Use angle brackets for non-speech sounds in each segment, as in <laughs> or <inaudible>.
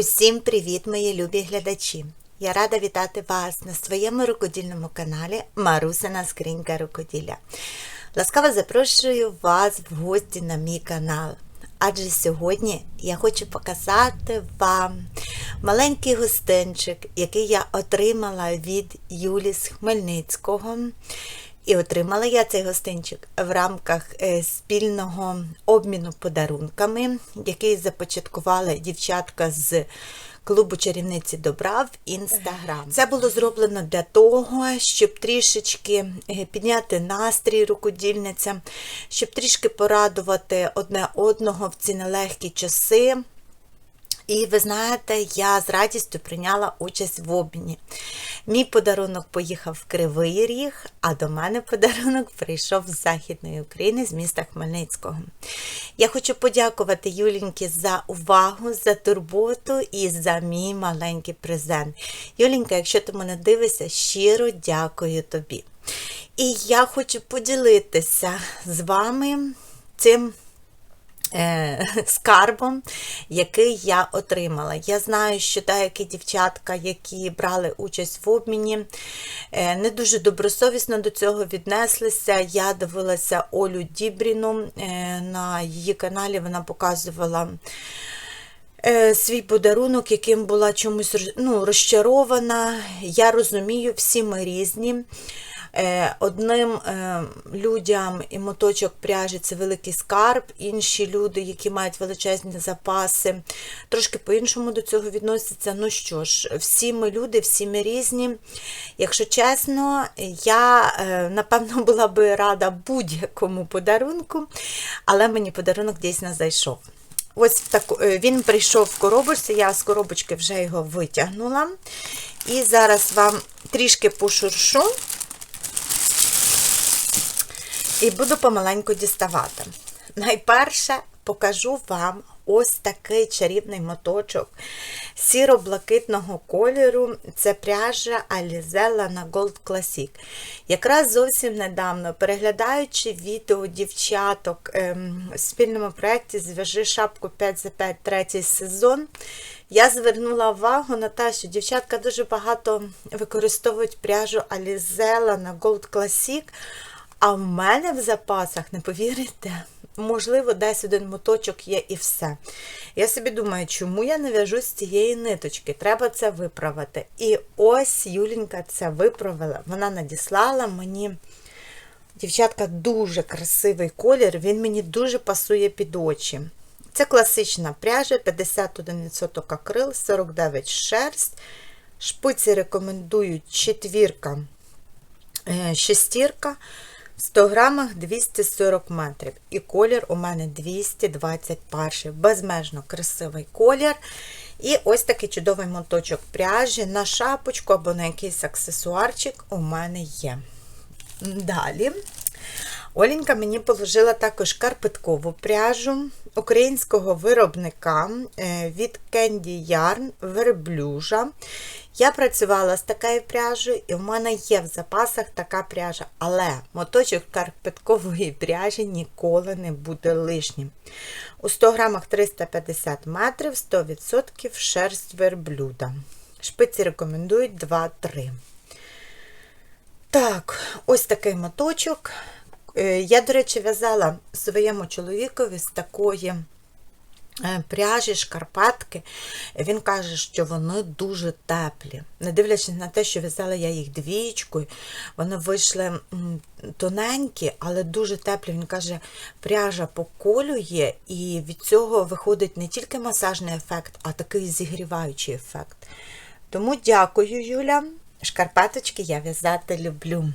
Усім привіт, мої любі глядачі! Я рада вітати вас на своєму рукодільному каналі Марусина Скринька Рукоділля. Ласкаво запрошую вас в гості на мій канал. Адже сьогодні я хочу показати вам маленький гостинчик, який я отримала від Юлі з Хмельницького. І отримала я цей гостинчик в рамках е, спільного обміну подарунками, який започаткували дівчатка з клубу чарівниці добра в інстаграм. Це було зроблено для того, щоб трішечки е, підняти настрій рукодільницям, щоб трішки порадувати одне одного в ці нелегкі часи. І ви знаєте, я з радістю прийняла участь в обміні. Мій подарунок поїхав в Кривий Ріг, а до мене подарунок прийшов з Західної України, з міста Хмельницького. Я хочу подякувати Юліньки за увагу, за турботу і за мій маленький презент. Юлінька, якщо ти мене дивишся, щиро дякую тобі. І я хочу поділитися з вами цим. Е, <laughs> скарбом, який я отримала. Я знаю, що деякі дівчатка, які брали участь в обміні, е, не дуже добросовісно до цього віднеслися. Я дивилася Олю Дібріну е, на її каналі, вона показувала. Свій подарунок, яким була чомусь ну, розчарована. Я розумію, всі ми різні. Е, одним е, людям і моточок пряжі це великий скарб, інші люди, які мають величезні запаси, трошки по-іншому до цього відносяться. Ну що ж, всі ми люди, всі ми різні. Якщо чесно, я, е, напевно, <laughs> була би рада будь-якому подарунку, але мені подарунок дійсно зайшов. Ось так, він прийшов в коробочці, я з коробочки вже його витягнула. І зараз вам трішки пошуршу. І буду помаленьку діставати. Найперше покажу вам ось такий чарівний моточок сіро-блакитного кольору. Це пряжа Alizella на Gold Classic. Якраз зовсім недавно, переглядаючи відео дівчаток ем, в спільному проєкті Зв'яжи шапку 5 за 5 третій сезон. Я звернула увагу на те, що дівчатка дуже багато використовують пряжу Alizella на Gold Classic. А в мене в запасах, не повірите, можливо, десь один моточок є і все. Я собі думаю, чому я не в'яжу з цієї ниточки? Треба це виправити. І ось Юлінька це виправила. Вона надіслала мені. Дівчатка, дуже красивий колір, він мені дуже пасує під очі. Це класична пряжа, 51% акрил, 49 шерсть. Шпиці рекомендують четвірка, е, шестірка. 100 грамах 240 метрів. І колір у мене 221. Безмежно красивий колір. І ось такий чудовий моточок пряжі на шапочку або на якийсь аксесуарчик у мене є. Далі. Оленька мені положила також карпеткову пряжу українського виробника е, від Candy Yarn верблюжа. Я працювала з такою пряжею, і в мене є в запасах така пряжа, але моточок карпеткової пряжі ніколи не буде лишнім. У 100 грамах 350 метрів, 100% шерсть верблюда. Шпиці рекомендують 2-3. Так, ось такий моточок. Е, я, до речі, в'язала своєму чоловікові з такої пряжі, шкарпатки, він каже, що вони дуже теплі. Не дивлячись на те, що в'язала я їх двічкою, вони вийшли тоненькі, але дуже теплі. Він каже, пряжа поколює, і від цього виходить не тільки масажний ефект, а такий зігріваючий ефект. Тому дякую, Юля. Шкарпеточки я в'язати люблю.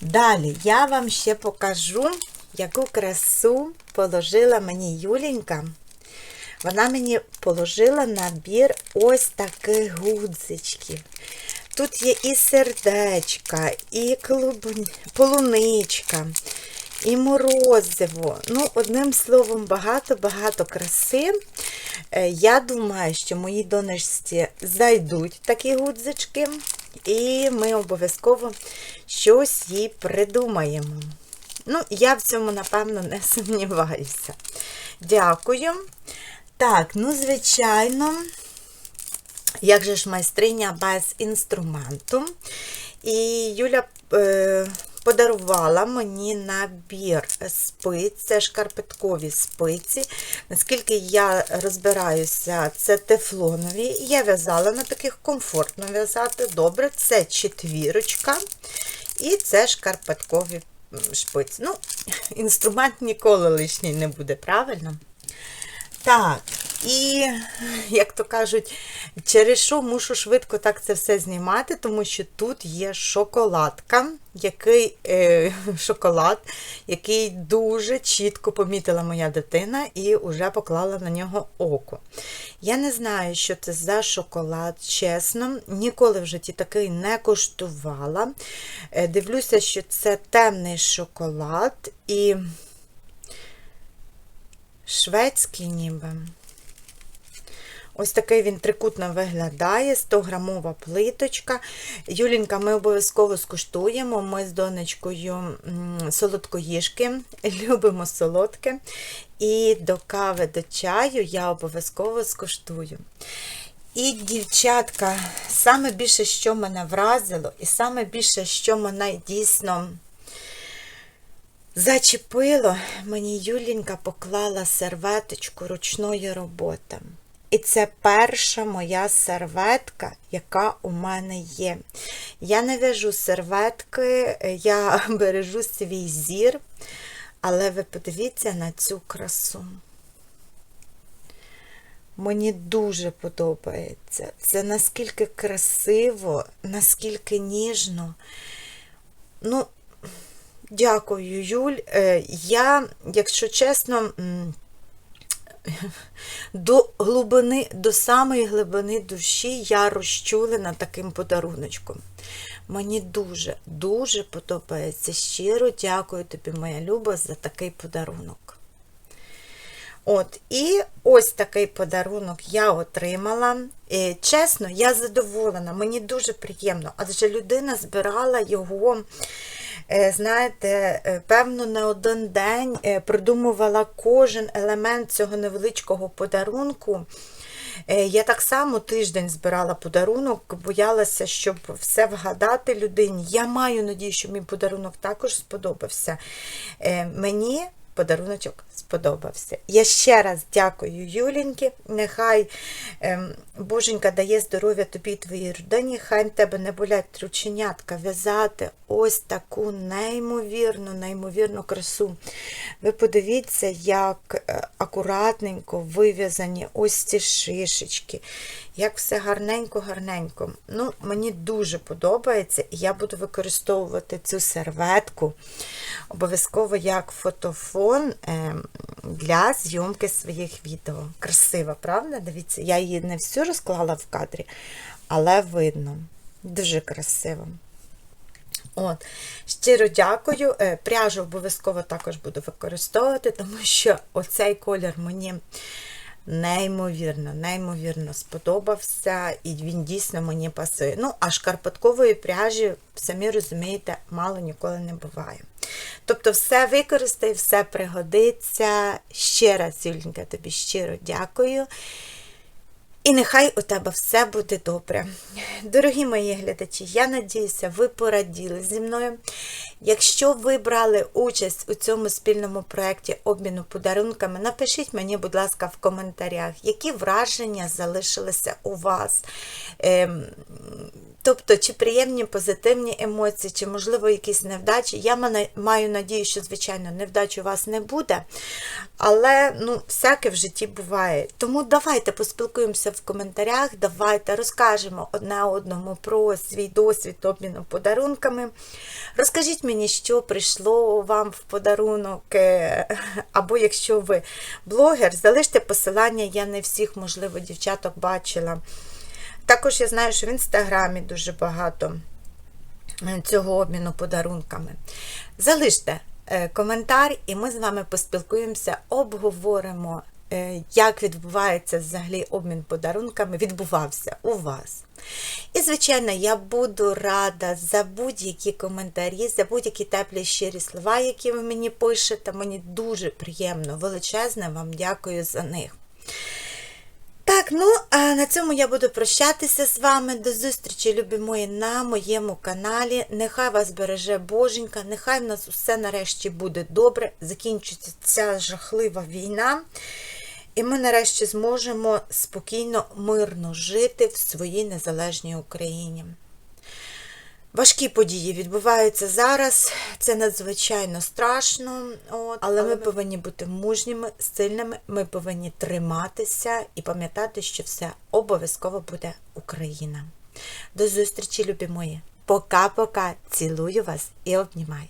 Далі я вам ще покажу, яку красу положила мені Юленька. Вона мені положила набір ось таких гудзичків. Тут є і сердечка, і клуб... полуничка, і морозиво. Ну, одним словом, багато-багато краси. Е, я думаю, що моїй донечці зайдуть такі гудзички, і ми обов'язково щось їй придумаємо. Ну, я в цьому, напевно, не сумніваюся. Дякую. Так, ну, звичайно, як же ж майстриня без інструменту. І Юля е, подарувала мені набір спиць, це шкарпеткові спиці. Наскільки я розбираюся, це тефлонові. Я в'язала на таких комфортно в'язати. Добре, це четвірочка. І це шкарпеткові шпиці. Ну, інструмент ніколи лишній не буде, правильно? Так, і, як то кажуть, через що мушу швидко так це все знімати, тому що тут є шоколадка, який е, <laughs> шоколад, який дуже чітко помітила моя дитина і вже поклала на нього око. Я не знаю, що це за шоколад, чесно, ніколи в житті такий не коштувала. Е, Дивлюся, що це темний шоколад і шведський ніби. Ось такий він трикутно виглядає, 100-грамова плиточка. Юлінка, ми обов'язково скуштуємо. Ми з донечкою солодкоїжки, <laughs> любимо солодке. І до кави, до чаю я обов'язково скуштую. І, дівчатка, саме більше, що мене вразило, і саме більше, що мене дійсно зачепило, мені Юлінька поклала серветочку ручної роботи. І це перша моя серветка, яка у мене є. Я не в'яжу серветки, я <laughs> бережу свій зір, але ви подивіться на цю красу. Мені дуже подобається. Це наскільки красиво, наскільки ніжно. Ну, дякую, Юль. Е, Я, якщо чесно, <laughs> до глибини, до самої глибини душі я розчулена таким подаруночком. Мені дуже, дуже подобається. Щиро дякую тобі, моя Люба, за такий подарунок. От, і ось такий подарунок я отримала. І, чесно, я задоволена, мені дуже приємно, адже людина збирала його, е, знаєте, е, певно, не один день придумувала продумувала кожен елемент цього невеличкого подарунку. Е, Я так само тиждень збирала подарунок, боялася, щоб все вгадати людині. Я маю надію, що мій подарунок також сподобався. Е, Мені подаруночок сподобався. Я ще раз дякую Юліньки. Нехай ем, Боженька дає здоров'я тобі і твоїй родині, хай в тебе не болять рученятка в'язати ось таку неймовірну, неймовірну красу. Ви подивіться, як е, акуратненько вив'язані ось ці шишечки, як все гарненько-гарненько. Ну, Мені дуже подобається, і я буду використовувати цю серветку обов'язково як фотофон е, для зйомки своїх відео. Красива, правда? Дивіться, я її не всю розклала в кадрі, але видно. Дуже красиво. От, щиро дякую. Е, Пряжу обов'язково також буду використовувати, тому що оцей колір мені неймовірно, неймовірно сподобався, і він дійсно мені пасує. Ну, а шкарпеткової пряжі, самі розумієте, мало ніколи не буває. Тобто, все використай, все пригодиться. Ще раз, Юлінка, тобі щиро дякую. І нехай у тебе все буде добре. Дорогі мої глядачі, я надіюся, ви пораділи зі мною. Якщо ви брали участь у цьому спільному проєкті обміну подарунками, напишіть мені, будь ласка, в коментарях, які враження залишилися у вас. Ем, Тобто, чи приємні позитивні емоції, чи, можливо, якісь невдачі. Я маю надію, що, звичайно, невдач у вас не буде. Але ну, всяке в житті буває. Тому давайте поспілкуємося в коментарях, давайте розкажемо одне одному про свій досвід обміну подарунками. Розкажіть мені, що прийшло вам в подарунок, е, або якщо ви блогер, залиште посилання, я не всіх, можливо, дівчаток бачила. Також я знаю, що в інстаграмі дуже багато е, цього обміну подарунками. Залиште е, коментар, і ми з вами поспілкуємося, обговоримо, як відбувається взагалі обмін подарунками, відбувався у вас. І, звичайно, я буду рада за будь-які коментарі, за будь-які теплі щирі слова, які ви мені пишете. Мені дуже приємно, величезне вам дякую за них. Так, Так, ну а на цьому я буду прощатися з вами. До зустрічі, любі мої, на моєму каналі. Нехай вас береже Боженька, нехай в нас усе нарешті буде добре. Закінчиться ця жахлива війна. І ми нарешті зможемо спокійно, мирно жити в своїй незалежній Україні. Важкі події відбуваються зараз. Це надзвичайно страшно. От, але ми повинні бути мужніми, сильними. Ми повинні триматися і пам'ятати, що все обов'язково буде Україна. До зустрічі, любі мої. Пока-пока. Цілую вас і обнімаю.